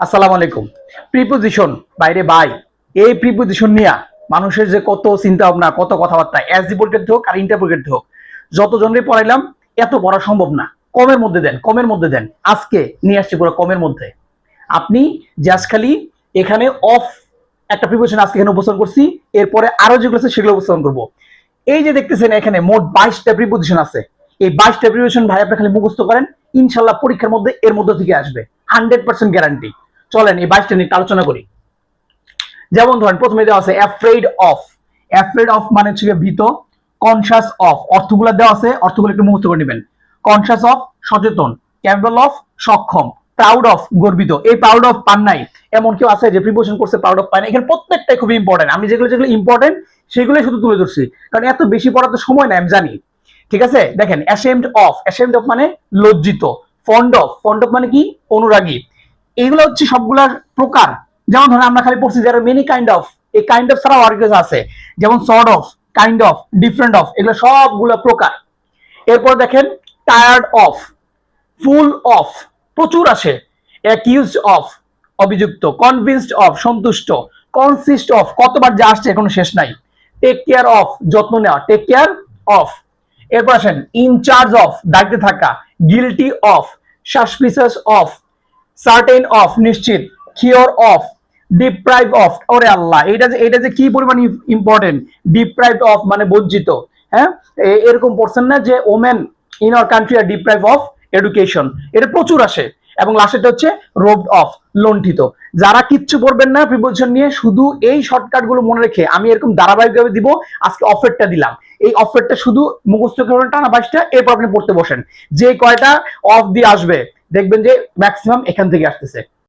আসসালামু আলাইকুম। প্রিপোজিশন বাইরে বাই এই প্রিপোজিশন নিয়ে মানুষের যে কত চিন্তা ভাবনা কত কথাবার্তা এস ডিপোর্টেড হোক আর ইন্টারপ্রিটেড হোক, যতজনরে পড়াইলাম, এত পড়া সম্ভব না। কমের মধ্যে দেন, কমের মধ্যে দেন। আজকে নিয়ে আসছি পুরো কমের মধ্যে। আপনি জাস্ট খালি এখানে অফ একটা প্রিপোজিশন আজকে এখানে উপস্থাপন করছি, এরপরে আরও যেগুলো আছে সেগুলো উপস্থাপন করব। এই যে দেখতেছেন এখানে মোট বাইশটা প্রিপোজিশন আছে। এই বাইশটা প্রিপোজিশন ভাই আপনি খালি মুখস্থ করেন, ইনশাল্লাহ পরীক্ষার মধ্যে এর মধ্যে থেকে আসবে। হান্ড্রেড পার্সেন্ট গ্যারান্টি চলেন, এই বাইশটা নিয়ে আলোচনা করি। যেমন ধরেন, প্রথমে দেওয়া আছে অ্যাফ্রেড অফ অ্যাফ্রেড অফ মানে হচ্ছে ভীত কনসাস অফ অর্থগুলো দেওয়া আছে, অর্থগুলো একটু মুখস্থ করে নেবেন। কনসাস অফ সচেতন। ক্যাপেবল অফ সক্ষম। প্রাউড অফ গর্বিত। এই প্রাউড অফ পান নাই। এমন কেউ আছে যে প্রিপোজিশন করছে প্রাউড অফ পায় না এখানে প্রত্যেকটাই খুবই ইম্পর্টেন্ট আমি যেগুলো যেগুলো ইম্পর্টেন্ট সেগুলোই শুধু তুলে ধরছি। কারণ এত বেশি পড়ার তো সময় নাই, আমি জানি। ঠিক আছে? দেখেন অ্যাসেমড অফ অ্যাসেমড অফ মানে লজ্জিত। ফন্ড অফ ফন্ড অফ মানে কি? অনুরাগী। এগুলো হচ্ছে সবগুলার প্রকার। যেমন ধরেন আমরা খালি পড়ছি যারা মেনি কাইন্ড অফ এই কাইন্ড অফ ছাড়াও আর কিছু আছে। যেমন sort of kind of different of এগুলো সবগুলো প্রকার। এরপর দেখেন টায়ার্ড অফ ফুল অফ প্রচুর আসে অ্যাকিউজড অফ অভিযুক্ত কনভিন্সড অফ সন্তুষ্ট কনসিস্ট অফ কতবার যা আসছে কোনো শেষ নাই। টেক কেয়ার অফ যত্ন নেওয়া টেক কেয়ার অফ এরপর আসেন ইনচার্জ অফ দায়িত্বে থাকা guilty of suspicious of certain of নিশ্চিত কিওর অফ ডিপ্রাইভ অফ ওরে আল্লাহ এটা যে এটা যে কি পরিমাণ ইম্পর্টেন্ট ডিপ্রাইভ অফ মানে বঞ্চিত হ্যাঁ? এরকম পড়ছেন না যে women in our country are deprive of education এটা প্রচুর আসে, এবং লাস্টেরটা হচ্ছে রোবড অফ লণ্ঠিত, যারা কিচ্ছু পড়বেন না প্রিপোজিশন নিয়ে শুধু এই শর্টকাটগুলো মনে রেখে, আমি এরকম ধারাবাহিকভাবে দিব, আজকে অফারটা দিলাম, এই অফারটা শুধু মুখস্থ করবেন টানা বাইশটা, এরপর আপনি পড়তে বসেন, যে কয়টা অফ দিয়ে আসবে দেখবেন যে ম্যাক্সিমাম এখান থেকে আসতেছে।